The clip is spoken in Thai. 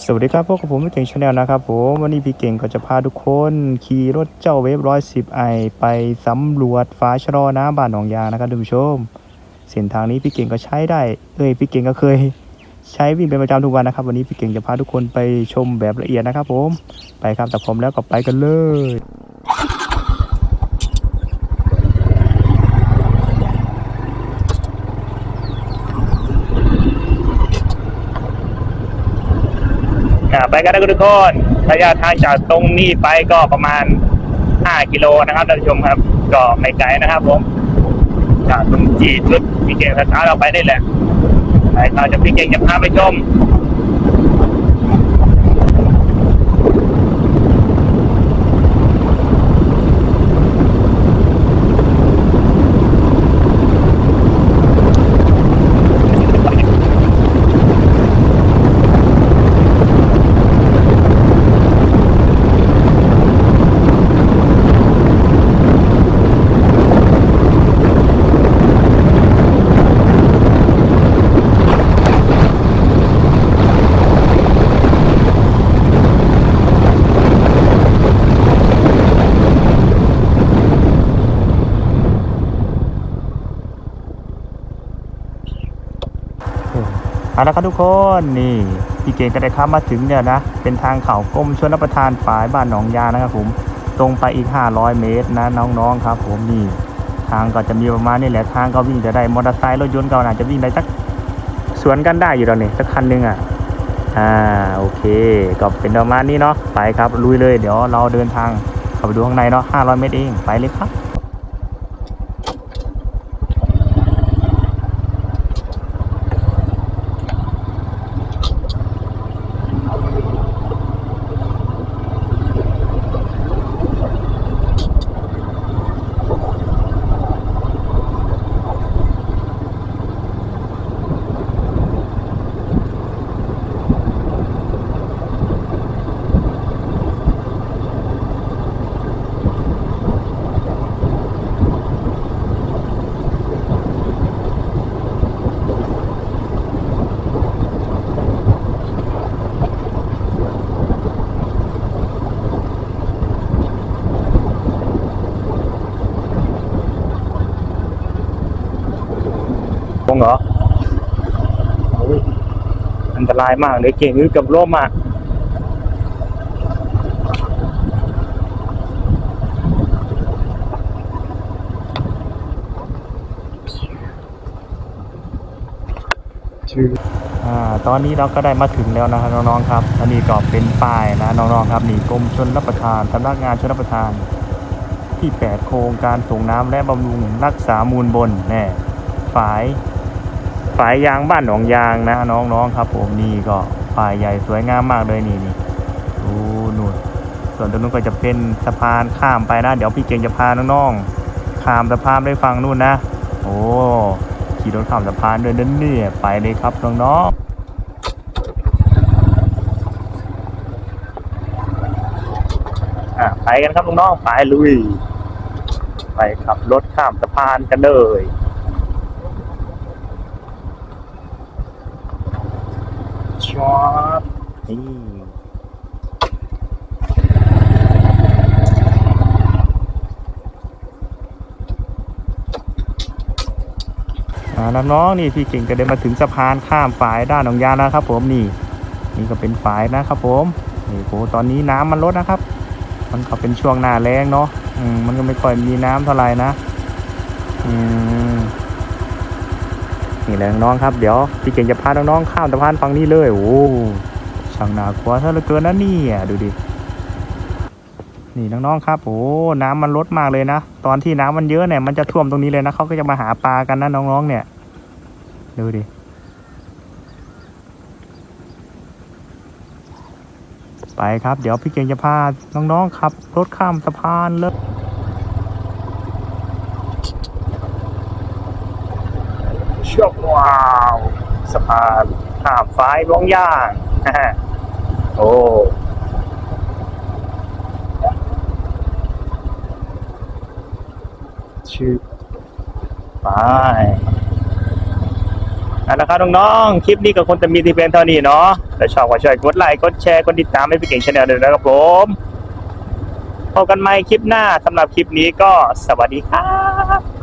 สวัสดีครับพวกบผมพี่เก่งชาแนลนะครับผมวันนี้พี่เก่งก็จะพาทุกคนขี่รถเจ้าเวฟร้อยสิบไอไปสำรวจฟ้าชะลอน้ำบ้านหนองยางนะครับทุกผู้ชมเส้นทางนี้พี่เก่งก็ใช้ได้เอ้ยพี่เก่งก็เคย ใช้วิ่งเป็นประจำทุกวันนะครับ วันนี้พี่เก่งจะพาทุกคนไปชมแบบละเอียดนะครับผมไปครับแต่ผมแล้วก็ไปกันเลย อ่าไปกันนะทุกคนระยะทางจากตรงนี้ไปก็ประมาณ 5 กิโลนะครับท่านผู้ชมครับ ก็ไม่ไกลนะครับผมจากตรงจีจุดพี่เก่งสตาร์เราไปได้แหละไปเราจะพี่เก่งจะพาไปชม เอาละครับทุกคนนี่พี่เก่งก็ได้ขับมาถึงเนี่ยนะ เป็นทางเขากรมชนรับประทานฝายบ้านหนองยานะครับผมตรงไปอีก 500 เมตรนะน้องๆครับ ผมนี่ ทางก็จะมีประมาณนี้แหละทางก็วิ่งจะได้มอเตอร์ไซค์รถยนต์ก็อาจจะวิ่งได้สักสวนกันได้อยู่ตอนนี้สักคันนึงอะอ่าโอเค ก็เป็นประมาณนี้เนาะไปครับลุยเลยเดี๋ยวเราเดินทางเข้าไปดูข้างในเนาะ500 เมตรเองไปเลยครับ เหรอ อันตรายมากเลยเก่งหรือกับร่มอะชื่ออ่าตอนนี้เราก็ได้มาถึงแล้วนะครับน้องๆครับอันนี้ก็เป็นป้ายนะน้องๆครับนี่กรมชนรับประทานสำนักงานชนรับประทาน ที่ 8 โครงการส่งน้ำและบำรุงรักษามูลบนแน่ฝาย ฝายยางบ้านหนองยางนะน้องๆครับ ผมนี่ก็ฝายใหญ่สวยงามมากเลยนี่นี่ดูนู่นส่วนตรงนู้นก็จะเป็นสะพานข้ามไปนะ เดี๋ยวพี่เก่งจะพาน้องๆข้ามสะพานไปฝั่งนู่นนะ โอ้ขี่รถข้ามสะพานด้วยนั่นเนี่ไปเลยครับน้องๆไปกันครับน้องๆไปลุย ไปขับรถข้ามสะพานกันเลย ชอตนี่น้องๆนี่พี่เก่งก็ได้มาถึงสะพานข้ามฝายด้านหนองยางนะครับ ผมนี่ นี่ก็เป็นฝายนะครับ ผมนี่โหตอนนี้น้ำมันลดนะครับ มันก็เป็นช่วงหน้าแรงเนาะอืมมันก็ไม่ค่อยมีน้ำเท่าไหร่นะ อืม นี่แหละน้องๆครับ เดี๋ยวพี่เก่งจะพาน้องๆข้ามสะพานฝั่งนี้เลยโอ้ช่างน่ากลัวซะเหลือเกินนะนี่ดูดินี่น้องๆครับโอ้น้ำมันลดมากเลยนะตอนที่น้ำมันเยอะเนี่ยมันจะท่วมตรงนี้เลยนะเขาก็จะมาหาปลากันนะน้องๆ เนี่ยดูดิไปครับ เดี๋ยวพี่เก่งจะพาน้องๆขับรถข้ามสะพานเลย ชือกวาวสะพานข้ามฟ้ายร้องย่างโอ้ชื่อไปเอาละครับน้องๆ คลิปนี้ก็คงจะมีที่เพียงเท่านี้เนาะถ้าชอบก็ช่วยกดไลค์ กดแชร์ กดติดตามให้พี่เก่งชาแนลด้วยนะครับผมพบกันใหม่คลิปหน้าสำหรับคลิปนี้ก็สวัสดีครับ